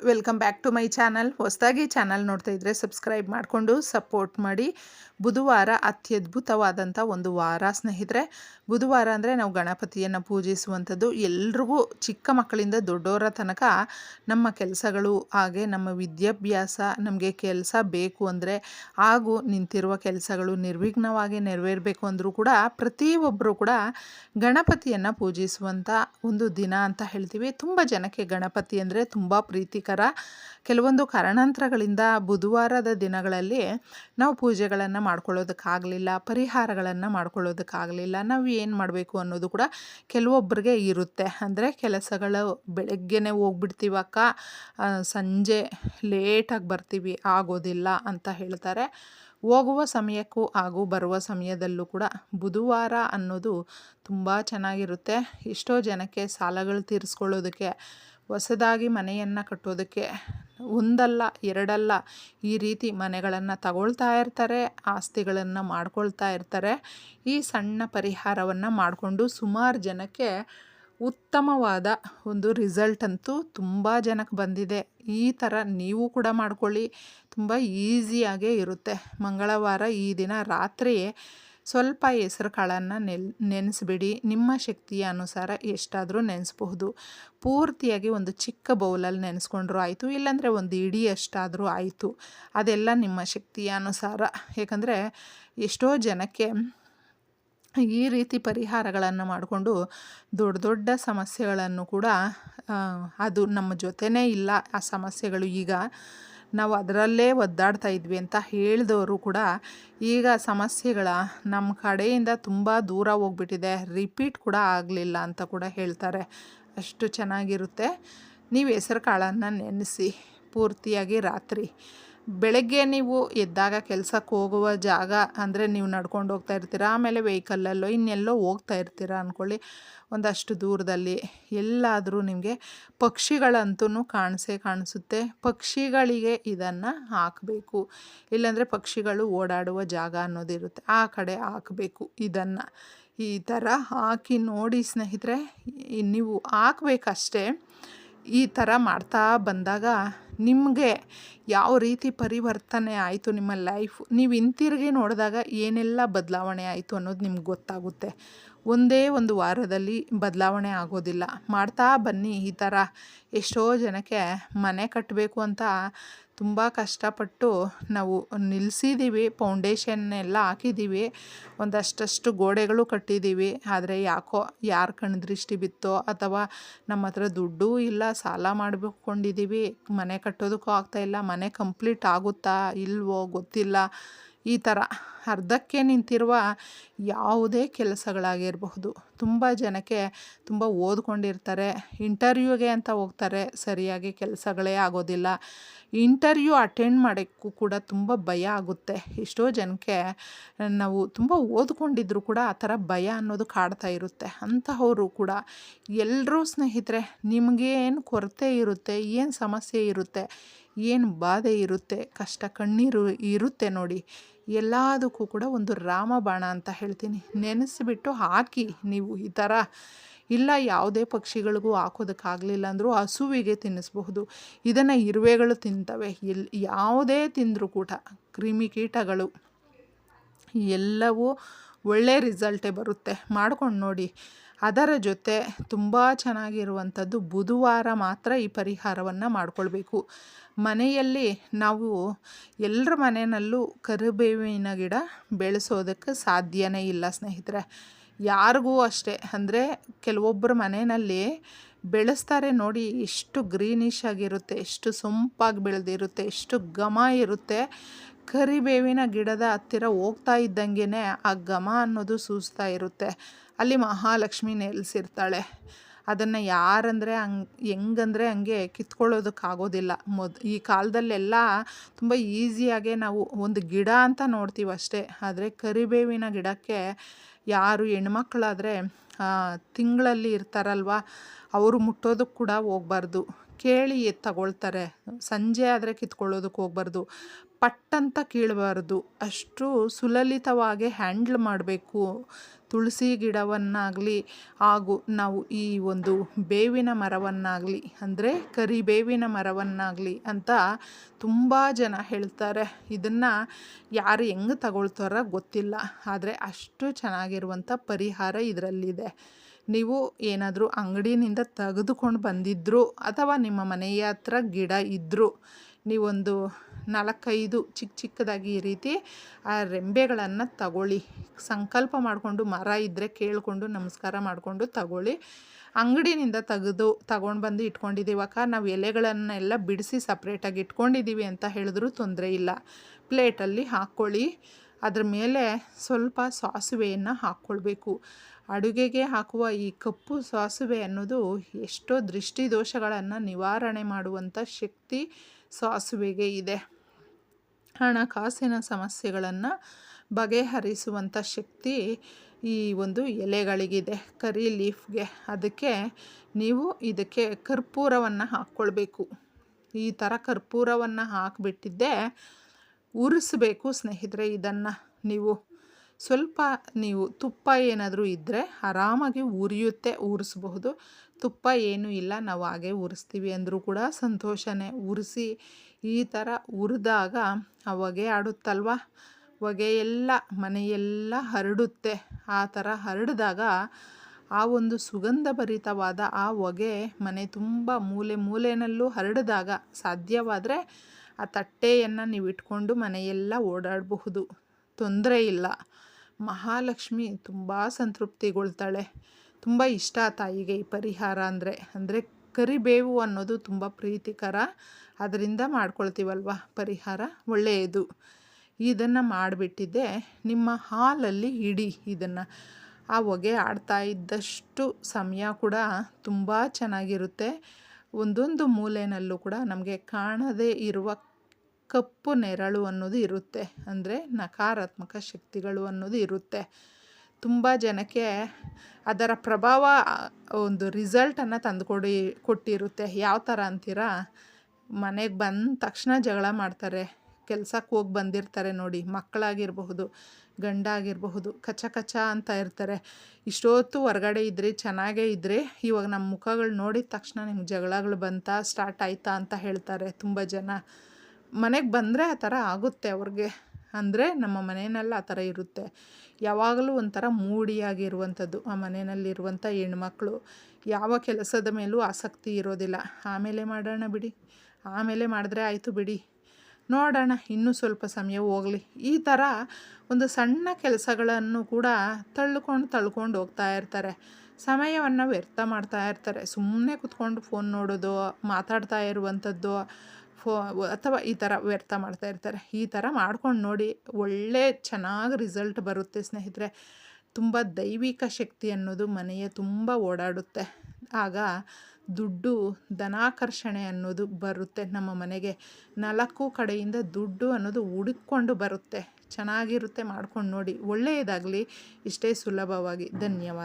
Welcome back to my channel. ಹೊಸದಾಗಿ channel ನೋಡ್ತಾ ಇದ್ದರೆ ಸಬ್ಸ್ಕ್ರೈಬ್ ಮಾಡಿಕೊಂಡು ಸಪೋರ್ಟ್ ಮಾಡಿ. ಬುಧವಾರ ಅತ್ಯದ್ಭುತವಾದಂಥ ಒಂದು ವಾರ ಸ್ನೇಹಿತರೆ. ಬುಧವಾರ ಅಂದರೆ ನಾವು ಗಣಪತಿಯನ್ನು ಪೂಜಿಸುವಂಥದ್ದು ಎಲ್ರಿಗೂ ಚಿಕ್ಕ ಮಕ್ಕಳಿಂದ ದೊಡ್ಡವರ ತನಕ ನಮ್ಮ ಕೆಲಸಗಳು, ಹಾಗೆ ನಮ್ಮ ವಿದ್ಯಾಭ್ಯಾಸ, ನಮಗೆ ಕೆಲಸ ಬೇಕು ಅಂದರೆ ಹಾಗೂ ನಿಂತಿರುವ ಕೆಲಸಗಳು ನಿರ್ವಿಘ್ನವಾಗಿ ನೆರವೇರಬೇಕು ಅಂದರೂ ಕೂಡ ಪ್ರತಿಯೊಬ್ಬರು ಕೂಡ ಗಣಪತಿಯನ್ನು ಪೂಜಿಸುವಂಥ ಒಂದು ದಿನ ಅಂತ ಹೇಳ್ತೀವಿ. ತುಂಬ ಜನಕ್ಕೆ ಗಣಪತಿ ಅಂದರೆ ತುಂಬ ಪ್ರೀತಿಕರ ಕೆಲವೊಂದು ಕಾರಣಾಂತರಗಳಿಂದ ಬುಧವಾರದ ದಿನಗಳಲ್ಲಿ ನಾವು ಪೂಜೆಗಳನ್ನು ಮಾಡ್ಕೊಳ್ಳೋದಕ್ಕಾಗಲಿಲ್ಲ, ಪರಿಹಾರಗಳನ್ನು ಮಾಡ್ಕೊಳ್ಳೋದಕ್ಕಾಗಲಿಲ್ಲ, ನಾವು ಏನು ಮಾಡಬೇಕು ಅನ್ನೋದು ಕೂಡ ಕೆಲವೊಬ್ಬರಿಗೆ ಇರುತ್ತೆ. ಅಂದರೆ ಕೆಲಸಗಳು ಬೆಳಗ್ಗೆನೇ ಹೋಗ್ಬಿಡ್ತೀವಕ್ಕ ಸಂಜೆ ಲೇಟಾಗಿ ಬರ್ತೀವಿ, ಆಗೋದಿಲ್ಲ ಅಂತ ಹೇಳ್ತಾರೆ. ಹೋಗುವ ಸಮಯಕ್ಕೂ ಹಾಗೂ ಬರುವ ಸಮಯದಲ್ಲೂ ಕೂಡ ಬುಧವಾರ ಅನ್ನೋದು ತುಂಬ ಚೆನ್ನಾಗಿರುತ್ತೆ. ಎಷ್ಟೋ ಜನಕ್ಕೆ ಸಾಲಗಳು ತೀರಿಸ್ಕೊಳ್ಳೋದಕ್ಕೆ ಹೊಸದಾಗಿ ಮನೆಯನ್ನು ಕಟ್ಟೋದಕ್ಕೆ ಒಂದಲ್ಲ, ಎರಡಲ್ಲ ಈ ರೀತಿ ಮನೆಗಳನ್ನು ತಗೊಳ್ತಾ ಇರ್ತಾರೆ, ಆಸ್ತಿಗಳನ್ನು ಮಾಡ್ಕೊಳ್ತಾ ಇರ್ತಾರೆ. ಈ ಸಣ್ಣ ಪರಿಹಾರವನ್ನು ಮಾಡಿಕೊಂಡು ಸುಮಾರು ಜನಕ್ಕೆ ಉತ್ತಮವಾದ ಒಂದು ರಿಸಲ್ಟ್ ಅಂತೂ ತುಂಬ ಜನಕ್ಕೆ ಬಂದಿದೆ. ಈ ಥರ ನೀವು ಕೂಡ ಮಾಡ್ಕೊಳ್ಳಿ. ತುಂಬ ಈಸಿಯಾಗೇ ಇರುತ್ತೆ. ಮಂಗಳವಾರ ಈ ದಿನ ರಾತ್ರಿ ಸ್ವಲ್ಪ ಹೆಸರು ಕಾಳನ್ನು ನೆಲ್, ನೆನೆಸ್ಬಿಡಿ. ನಿಮ್ಮ ಶಕ್ತಿಯ ಅನುಸಾರ ಎಷ್ಟಾದರೂ ನೆನೆಸ್ಬಹುದು. ಪೂರ್ತಿಯಾಗಿ ಒಂದು ಚಿಕ್ಕ ಬೌಲಲ್ಲಿ ನೆನೆಸ್ಕೊಂಡ್ರೂ ಆಯಿತು, ಇಲ್ಲಾಂದರೆ ಒಂದು ಇಡೀ ಅಷ್ಟಾದರೂ ಆಯಿತು. ಅದೆಲ್ಲ ನಿಮ್ಮ ಶಕ್ತಿಯ ಅನುಸಾರ. ಏಕೆಂದರೆ ಎಷ್ಟೋ ಜನಕ್ಕೆ ಈ ರೀತಿ ಪರಿಹಾರಗಳನ್ನು ಮಾಡಿಕೊಂಡು ದೊಡ್ಡ ದೊಡ್ಡ ಸಮಸ್ಯೆಗಳನ್ನು ಕೂಡ ಅದು ನಮ್ಮ ಜೊತೆನೇ ಇಲ್ಲ. ಆ ಸಮಸ್ಯೆಗಳು ಈಗ ನಾವು ಅದರಲ್ಲೇ ಒದ್ದಾಡ್ತಾ ಇದ್ವಿ ಅಂತ ಹೇಳಿದವರು ಕೂಡ ಈಗ ಸಮಸ್ಯೆಗಳ ನಮ್ಮ ಕಡೆಯಿಂದ ತುಂಬ ದೂರ ಹೋಗ್ಬಿಟ್ಟಿದೆ. ರಿಪೀಟ್ ಕೂಡ ಆಗಲಿಲ್ಲ ಅಂತ ಕೂಡ ಹೇಳ್ತಾರೆ. ಅಷ್ಟು ಚೆನ್ನಾಗಿರುತ್ತೆ. ನೀವು ಹೆಸರು ಕಾಳನ್ನು ನೆನೆಸಿ, ಪೂರ್ತಿಯಾಗಿ ರಾತ್ರಿ. ಬೆಳಗ್ಗೆ ನೀವು ಎದ್ದಾಗ ಕೆಲಸಕ್ಕೆ ಹೋಗುವ ಜಾಗ ಅಂದರೆ ನೀವು ನಡ್ಕೊಂಡು ಹೋಗ್ತಾ ಇರ್ತೀರ, ಆಮೇಲೆ ವೆಹಿಕಲ್ಲಲ್ಲೋ ಇನ್ನೆಲ್ಲೋ ಹೋಗ್ತಾ ಇರ್ತೀರ ಅಂದ್ಕೊಳ್ಳಿ ಒಂದಷ್ಟು ದೂರದಲ್ಲಿ ಎಲ್ಲಾದರೂ ನಿಮಗೆ ಪಕ್ಷಿಗಳಂತೂ ಕಾಣಿಸೇ ಕಾಣಿಸುತ್ತೆ. ಪಕ್ಷಿಗಳಿಗೆ ಇದನ್ನು ಹಾಕಬೇಕು. ಇಲ್ಲಾಂದರೆ ಪಕ್ಷಿಗಳು ಓಡಾಡುವ ಜಾಗ ಅನ್ನೋದಿರುತ್ತೆ. ಆ ಕಡೆ ಹಾಕಬೇಕು ಇದನ್ನು. ಈ ಥರ ಹಾಕಿ ನೋಡಿ ಸ್ನೇಹಿತರೆ ನೀವು ಹಾಕ್ಬೇಕಷ್ಟೇ. ಈ ಥರ ಮಾಡ್ತಾ ಬಂದಾಗ ನಿಮಗೆ ಯಾವ ರೀತಿ ಪರಿವರ್ತನೆ ಆಯಿತು ನಿಮ್ಮ ಲೈಫ್? ನೀವು ಹಿಂತಿರುಗಿ ನೋಡಿದಾಗ ಏನೆಲ್ಲ ಬದಲಾವಣೆ ಆಯಿತು ಅನ್ನೋದು ನಿಮ್ಗೆ ಗೊತ್ತಾಗುತ್ತೆ. ಒಂದೇ ಒಂದು ವಾರದಲ್ಲಿ ಬದಲಾವಣೆ ಆಗೋದಿಲ್ಲ. ಮಾಡ್ತಾ ಬನ್ನಿ ಈ ಥರ ಎಷ್ಟೋ ಜನಕ್ಕೆ ಮನೆ ಕಟ್ಟಬೇಕು ಅಂತ ತುಂಬ ಕಷ್ಟಪಟ್ಟು ನಾವು ನಿಲ್ಲಿಸಿದ್ದೀವಿ ಫೌಂಡೇಶನ್ ಎಲ್ಲ ಹಾಕಿದ್ದೀವಿ ಒಂದಷ್ಟಷ್ಟು ಗೋಡೆಗಳು ಕಟ್ಟಿದ್ದೀವಿ ಆದರೆ ಯಾಕೋ, ಯಾರ ಕಣ್ದೃಷ್ಟಿ ಬಿತ್ತೋ ಅಥವಾ ನಮ್ಮ ಹತ್ರ ದುಡ್ಡು ಇಲ್ಲ, ಸಾಲ ಮಾಡ್ಬೇಕೊಂಡಿದ್ದೀವಿ ಮನೆ ಕಟ್ಟೋದಕ್ಕೂ ಆಗ್ತಾಯಿಲ್ಲ ಮನೆ ಕಂಪ್ಲೀಟ್ ಆಗುತ್ತಾ ಇಲ್ವೋ ಗೊತ್ತಿಲ್ಲ. ಈ ಥರ ಅರ್ಧಕ್ಕೆ ನಿಂತಿರುವ ಯಾವುದೇ ಕೆಲಸಗಳಾಗಿರಬಹುದು. ತುಂಬ ಜನಕ್ಕೆ ತುಂಬ ಓದ್ಕೊಂಡಿರ್ತಾರೆ, ಇಂಟರ್ವ್ಯೂಗೆ ಅಂತ ಹೋಗ್ತಾರೆ, ಸರಿಯಾಗಿ ಕೆಲಸಗಳೇ ಆಗೋದಿಲ್ಲ. ಇಂಟರ್ವ್ಯೂ ಅಟೆಂಡ್ ಮಾಡೋಕ್ಕೂ ಕೂಡ ತುಂಬ ಭಯ ಆಗುತ್ತೆ. ಎಷ್ಟೋ ಜನಕ್ಕೆ ನಾವು ತುಂಬ ಓದ್ಕೊಂಡಿದ್ರು ಕೂಡ ಆ ಥರ ಭಯ ಅನ್ನೋದು ಕಾಡ್ತಾ ಇರುತ್ತೆ. ಅಂತಹವರು ಕೂಡ ಎಲ್ಲರೂ ಸ್ನೇಹಿತರೆ ನಿಮಗೇನು ಕೊರತೆ ಇರುತ್ತೆ, ಏನು ಸಮಸ್ಯೆ ಇರುತ್ತೆ, ಏನು ಬಾಧೆ ಇರುತ್ತೆ, ಕಷ್ಟ ಕಣ್ಣೀರು ಇರುತ್ತೆ ನೋಡಿ ಎಲ್ಲದಕ್ಕೂ ಕೂಡ ಒಂದು ರಾಮಬಾಣ ಅಂತ ಹೇಳ್ತೀನಿ. ನೆನೆಸಿಬಿಟ್ಟು ಹಾಕಿ. ನೀವು ಈ ಥರ ಇಲ್ಲ, ಯಾವುದೇ ಪಕ್ಷಿಗಳಿಗೂ ಹಾಕೋದಕ್ಕಾಗಲಿಲ್ಲ ಅಂದರೂ ಹಸುವಿಗೆ ತಿನ್ನಿಸ್ಬಹುದು. ಇದನ್ನು ಇರುವೆಗಳು ತಿಂತವೆ. ಎಲ್, ಯಾವುದೇ ತಿಂದರೂ ಕೂಡ ಕ್ರಿಮಿಕೀಟಗಳು ಎಲ್ಲವೂ ಒಳ್ಳೆ ರಿಸಲ್ಟೇ ಬರುತ್ತೆ. ಮಾಡ್ಕೊಂಡು ನೋಡಿ. ಅದರ ಜೊತೆ ತುಂಬ ಚೆನ್ನಾಗಿರುವಂಥದ್ದು ಬುಧವಾರ ಮಾತ್ರ ಈ ಪರಿಹಾರವನ್ನು ಮಾಡಿಕೊಳ್ಬೇಕು. ಮನೆಯಲ್ಲಿ ನಾವು ಎಲ್ಲರ ಮನೆಯಲ್ಲೂ ಕರಿಬೇವಿನ ಗಿಡ ಬೆಳೆಸೋದಕ್ಕೆ ಸಾಧ್ಯನೇ ಇಲ್ಲ ಸ್ನೇಹಿತರೆ. ಯಾರಿಗೂ ಅಷ್ಟೇ. ಅಂದರೆ ಕೆಲವೊಬ್ಬರ ಮನೆಯಲ್ಲಿ ಬೆಳೆಸ್ತಾರೆ ನೋಡಿ ಎಷ್ಟು ಗ್ರೀನಿಶ್ ಆಗಿರುತ್ತೆ, ಎಷ್ಟು ಸೊಂಪಾಗಿ ಬೆಳೆದಿರುತ್ತೆ, ಎಷ್ಟು ಘಮ ಇರುತ್ತೆ. ಕರಿಬೇವಿನ ಗಿಡದ ಹತ್ತಿರ ಹೋಗ್ತಾ ಇದ್ದಂಗೆ ಆ ಘಮ ಅನ್ನೋದು ಸೂಸ್ತಾ ಇರುತ್ತೆ. ಅಲ್ಲಿ ಮಹಾಲಕ್ಷ್ಮಿ ನೆಲೆಸಿರ್ತಾಳೆ. ಅದನ್ನು ಯಾರಂದರೆ ಹಂಗೆ, ಹೆಂಗಂದರೆ ಹಂಗೆ ಕಿತ್ಕೊಳ್ಳೋದಕ್ಕಾಗೋದಿಲ್ಲ. ಮೊದ್, ಈ ಕಾಲದಲ್ಲೆಲ್ಲ ತುಂಬ ಈಸಿಯಾಗೆ ನಾವು ಒಂದು ಗಿಡ ಅಂತ ನೋಡ್ತೀವಿ ಅಷ್ಟೇ. ಆದರೆ ಕರಿಬೇವಿನ ಗಿಡಕ್ಕೆ ಯಾರು ಹೆಣ್ಮಕ್ಳಾದರೆ ತಿಂಗಳಲ್ಲಿ ಇರ್ತಾರಲ್ವ, ಅವರು ಮುಟ್ಟೋದಕ್ಕೆ ಕೂಡ ಹೋಗ್ಬಾರ್ದು. ಕೇಳಿ ತಗೊಳ್ತಾರೆ. ಸಂಜೆ ಆದರೆ ಕಿತ್ಕೊಳ್ಳೋದಕ್ಕೆ ಹೋಗ್ಬಾರ್ದು. ಪಟ್ಟಂತ ಕೀಳಬಾರ್ದು. ಅಷ್ಟು ಸುಲಲಿತವಾಗಿ ಹ್ಯಾಂಡ್ಲ್ ಮಾಡಬೇಕು. ತುಳಸಿ ಗಿಡವನ್ನಾಗಲಿ, ಹಾಗೂ ನಾವು ಈ ಒಂದು ಬೇವಿನ ಮರವನ್ನಾಗಲಿ, ಅಂದರೆ ಕರಿಬೇವಿನ ಮರವನ್ನಾಗಲಿ ಅಂತ ತುಂಬ ಜನ ಹೇಳ್ತಾರೆ. ಇದನ್ನು ಯಾರು ಹೆಂಗೆ ತಗೊಳ್ತಾರೋ ಗೊತ್ತಿಲ್ಲ. ಆದರೆ ಅಷ್ಟು ಚೆನ್ನಾಗಿರುವಂಥ ಪರಿಹಾರ ಇದರಲ್ಲಿದೆ. ನೀವು ಏನಾದರೂ ಅಂಗಡಿಯಿಂದ ತೆಗೆದುಕೊಂಡು ಬಂದಿದ್ದರು ಅಥವಾ ನಿಮ್ಮ ಮನೆಯ ಹತ್ರ ಗಿಡ ಇದ್ದರೂ ನೀವೊಂದು ನಾಲ್ಕೈದು ಚಿಕ್ಕ ಚಿಕ್ಕದಾಗಿ ಈ ರೀತಿ ಆ ರೆಂಬೆಗಳನ್ನು ತಗೊಳ್ಳಿ. ಸಂಕಲ್ಪ ಮಾಡಿಕೊಂಡು ಮರ ಇದ್ದರೆ ಕೇಳಿಕೊಂಡು ನಮಸ್ಕಾರ ಮಾಡಿಕೊಂಡು ತಗೊಳ್ಳಿ. ಅಂಗಡಿನಿಂದ ತೆಗೆದು ತಗೊಂಡು ಬಂದು ಇಟ್ಕೊಂಡಿದ್ದೀವಕ್ಕ ನಾವು ಎಲೆಗಳನ್ನೆಲ್ಲ ಬಿಡಿಸಿ ಸಪ್ರೇಟಾಗಿ ಇಟ್ಕೊಂಡಿದ್ದೀವಿ ಅಂತ ಹೇಳಿದ್ರೂ ತೊಂದರೆ ಇಲ್ಲ. ಪ್ಲೇಟಲ್ಲಿ ಹಾಕ್ಕೊಳ್ಳಿ ಅದರ ಮೇಲೆ ಸ್ವಲ್ಪ ಸಾಸಿವೆಯನ್ನು ಹಾಕ್ಕೊಳ್ಬೇಕು ಅಡುಗೆಗೆ ಹಾಕುವ ಈ ಕಪ್ಪು ಸಾಸುವೆ ಅನ್ನೋದು ಎಷ್ಟೋ ದೃಷ್ಟಿದೋಷಗಳನ್ನು ನಿವಾರಣೆ ಮಾಡುವಂಥ ಶಕ್ತಿ ಸಾಸುವೆಗೆ ಇದೆ. ಹಣಕಾಸಿನ ಸಮಸ್ಯೆಗಳನ್ನು ಬಗೆಹರಿಸುವಂಥ ಶಕ್ತಿ ಈ ಒಂದು ಎಲೆಗಳಿಗಿದೆ. ಕರಿ ಲೀಫ್ಗೆ. ಅದಕ್ಕೆ ನೀವು ಇದಕ್ಕೆ ಕರ್ಪೂರವನ್ನು ಹಾಕ್ಕೊಳ್ಬೇಕು. ಈ ಥರ ಕರ್ಪೂರವನ್ನು ಹಾಕಿಬಿಟ್ಟಿದ್ದೆ ಉರಿಸ್ಬೇಕು ಸ್ನೇಹಿತರೆ ಇದನ್ನು ನೀವು. ಸ್ವಲ್ಪ ನೀವು ತುಪ್ಪ ಏನಾದರೂ ಇದ್ದರೆ ಆರಾಮಾಗಿ ಉರಿಯುತ್ತೆ ಉರಿಸ್ಬಹುದು ತುಪ್ಪ ಏನೂ ಇಲ್ಲ, ನಾವು ಹಾಗೆ ಉರಿಸ್ತೀವಿ ಅಂದರೂ ಕೂಡ ಸಂತೋಷನೇ. ಉರಿಸಿ ಈ ಥರ ಉರಿದಾಗ ಆ ಹೊಗೆ ಆಡುತ್ತಲ್ವ? ಹೊಗೆಯೆಲ್ಲ ಮನೆಯೆಲ್ಲ ಹರಡುತ್ತೆ. ಆ ಥರ ಹರಡಿದಾಗ ಆ ಒಂದು ಸುಗಂಧಭರಿತವಾದ ಆ ಹೊಗೆ ಮನೆ ತುಂಬ ಮೂಲೆ ಮೂಲೆಯಲ್ಲೂ ಹರಡಿದಾಗ ಸಾಧ್ಯವಾದರೆ ಆ ತಟ್ಟೆಯನ್ನು ನೀವು ಇಟ್ಕೊಂಡು ಮನೆಯೆಲ್ಲ ಓಡಾಡಬಹುದು. ತೊಂದರೆ ಇಲ್ಲ. ಮಹಾಲಕ್ಷ್ಮಿ ತುಂಬ ಸಂತೃಪ್ತಿಗೊಳ್ತಾಳೆ. ತುಂಬ ಇಷ್ಟ ತಾಯಿಗೆ ಈ ಪರಿಹಾರ ಅಂದರೆ. ಅಂದರೆ ಕರಿಬೇವು ಅನ್ನೋದು ತುಂಬ ಪ್ರೀತಿಕರ. ಅದರಿಂದ ಮಾಡ್ಕೊಳ್ತೀವಲ್ವ? ಪರಿಹಾರ ಒಳ್ಳೆಯದು. ಇದನ್ನು ಮಾಡಿಬಿಟ್ಟಿದ್ದೆ. ನಿಮ್ಮ ಹಾಲಲ್ಲಿ ಇಡಿ ಇದನ್ನು. ಆ ಹೊಗೆ ಆಡ್ತಾ ಇದ್ದಷ್ಟು ಸಮಯ ಕೂಡ ತುಂಬ ಚೆನ್ನಾಗಿರುತ್ತೆ. ಒಂದೊಂದು ಮೂಲೆಯಲ್ಲೂ ಕೂಡ ನಮಗೆ ಕಾಣದೇ ಇರುವ ಕಪ್ಪು ನೆರಳು ಅನ್ನೋದು ಇರುತ್ತೆ. ಅಂದರೆ ನಕಾರಾತ್ಮಕ ಶಕ್ತಿಗಳು ಅನ್ನೋದು ಇರುತ್ತೆ. ತುಂಬ ಜನಕ್ಕೆ ಅದರ ಪ್ರಭಾವ, ಒಂದು ರಿಸಲ್ಟನ್ನು ತಂದುಕೊಡಿ, ಕೊಟ್ಟಿರುತ್ತೆ. ಯಾವ ಥರ ಅಂತೀರಾ? ಮನೆಗೆ ಬಂದ ತಕ್ಷಣ ಜಗಳ ಮಾಡ್ತಾರೆ. ಕೆಲ್ಸಕ್ಕೆ ಹೋಗಿ ಬಂದಿರ್ತಾರೆ ನೋಡಿ. ಮಕ್ಕಳಾಗಿರಬಹುದು ಗಂಡ ಆಗಿರಬಹುದು ಕಚ ಕಚ ಅಂತ ಇರ್ತಾರೆ. ಇಷ್ಟೊತ್ತು ಹೊರಗಡೆ ಇದ್ದರೆ ಚೆನ್ನಾಗೇ ಇದ್ದರೆ ಇವಾಗ ನಮ್ಮ ಮುಖಗಳು ನೋಡಿದ ತಕ್ಷಣ ನಿಮ್ಗೆ ಜಗಳಗಳು ಬಂತಾ ಸ್ಟಾರ್ಟ್ ಆಯ್ತಾ ಅಂತ ಹೇಳ್ತಾರೆ ತುಂಬ ಜನ. ಮನೆಗೆ ಬಂದರೆ ಆ ಥರ ಆಗುತ್ತೆ ಅವ್ರಿಗೆ. ಅಂದರೆ ನಮ್ಮ ಮನೆಯಲ್ಲಿ ಆ ಥರ ಇರುತ್ತೆ. ಯಾವಾಗಲೂ ಒಂಥರ ಮೂಡಿಯಾಗಿರುವಂಥದ್ದು ಆ ಮನೆಯಲ್ಲಿರುವಂಥ ಹೆಣ್ಮಕ್ಳು. ಯಾವ ಕೆಲಸದ ಮೇಲೂ ಆಸಕ್ತಿ ಇರೋದಿಲ್ಲ. ಆಮೇಲೆ ಮಾಡೋಣ ಬಿಡಿ. ಆಮೇಲೆ ಮಾಡಿದ್ರೆ ಆಯಿತು ಬಿಡಿ. ನೋಡೋಣ, ಇನ್ನೂ ಸ್ವಲ್ಪ ಸಮಯ ಹೋಗಲಿ. ಈ ಥರ ಒಂದು ಸಣ್ಣ ಕೆಲಸಗಳನ್ನು ಕೂಡ ತಳ್ಕೊಂಡು ತಳ್ಕೊಂಡು ಹೋಗ್ತಾ ಇರ್ತಾರೆ. ಸಮಯವನ್ನು ವ್ಯರ್ಥ ಮಾಡ್ತಾ ಇರ್ತಾರೆ. ಸುಮ್ಮನೆ ಕುತ್ಕೊಂಡು ಫೋನ್ ನೋಡೋದು, ಮಾತಾಡ್ತಾ ಇರುವಂಥದ್ದು ಫೋ ಅಥವಾ ಈ ಥರ ವ್ಯರ್ಥ ಮಾಡ್ತಾ ಇರ್ತಾರೆ. ಈ ಥರ ಮಾಡ್ಕೊಂಡು ನೋಡಿ ಒಳ್ಳೆ ಚೆನ್ನಾಗಿ ರಿಸಲ್ಟ್ ಬರುತ್ತೆ ಸ್ನೇಹಿತರೆ. ತುಂಬ ದೈವಿಕ ಶಕ್ತಿ ಅನ್ನೋದು ಮನೆಯ ತುಂಬ ಓಡಾಡುತ್ತೆ. ಆಗ ದುಡ್ಡು ಧನಾಕರ್ಷಣೆ ಅನ್ನೋದು ಬರುತ್ತೆ ನಮ್ಮ ಮನೆಗೆ. ನಾಲ್ಕು ಕಡೆಯಿಂದ ದುಡ್ಡು ಅನ್ನೋದು ಹುಡುಕ್ಕೊಂಡು ಬರುತ್ತೆ. ಚೆನ್ನಾಗಿರುತ್ತೆ ಮಾಡ್ಕೊಂಡು ನೋಡಿ. ಒಳ್ಳೆಯದಾಗಲಿ, ಇಷ್ಟೇ ಸುಲಭವಾಗಿ. ಧನ್ಯವಾದ.